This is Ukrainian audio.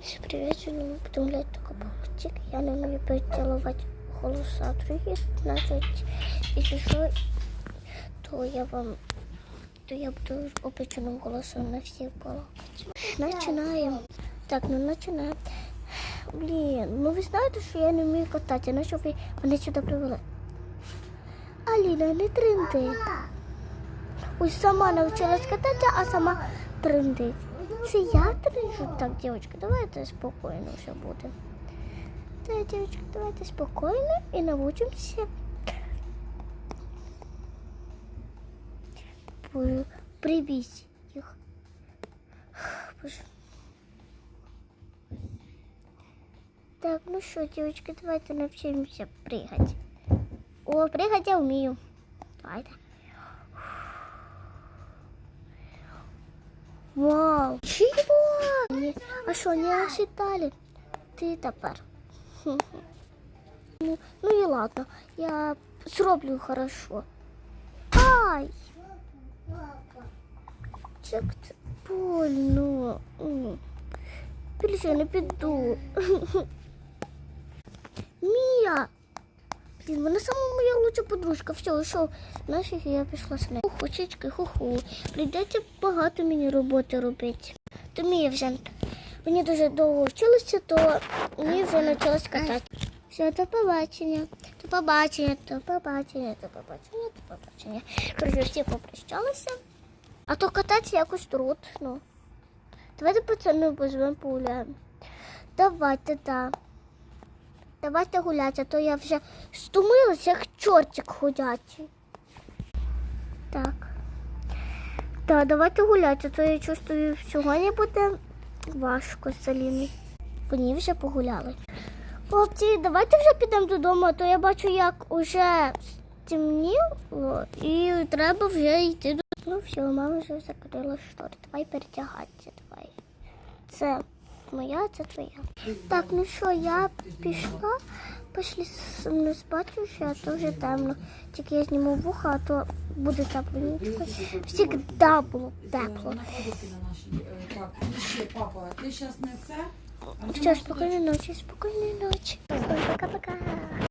Всем привет, сегодня мы будем гулять только по пути. Я не умею поцеловать голоса других, значит, если что, то я вам, то я буду обычным голосом на всех балакать. Начинаем. Так, ну начинаем. Блін, ну ви знаєте, що я не вмію кататися, на що ви мене сюди привели? Аліна, не тринди. Ось сама навчилась кататися, а сама трендить. Це я тренжу? Так, дівчатка, давайте спокійно все буде. Так, дівчатка, давайте спокійно і навчимося. Боже, Привізь їх. Боже. Так, ну що, дівчатки, давайте навчимося пригати. О, пригати я вмію. Давайте. Вау! Чего? А що, не ожидали? Ти тепер. Ну, ну і ладно, я зроблю хорошо. Ай! Як це больно. Більше не піду. Мія! Блін, вона сама моя лучша подружка. Все, що, нафіг я пішла нею. Хочечки, ху-ху. Прийдеться багато мені роботи робити. То Мія вже мені дуже довго вчилася, то мені вже навчилась катати. Все, до побачення. До побачення, до побачення, до побачення, до побачення. Коротше, всі попрощалися. А то кататися якось трудно. Давайте пацани позвемо погуляємо. Давайте, так. Давайте гуляти, а то я вже стомилася, як чортик ходячий. Так. Так, давайте гуляти, а то я чувствую, сьогодні буде важко з Аліною. Вони вже погуляли. Хлопці, давайте вже підемо додому, а то я бачу, як уже стемніло і треба вже йти до. Ну все, мама вже закрила штори. Давай перетягатися, давай. Це моя, це твоя. Так, ну що, я пішла, пішли мною спати вже, а то вже темно. Тільки я зніму вуха, а то буде тепло. нічого. Всігда було тепло. Так, і ще, папа, ти зараз не це? Все, спокійної ночі, спокійної ночі. Пока-пока.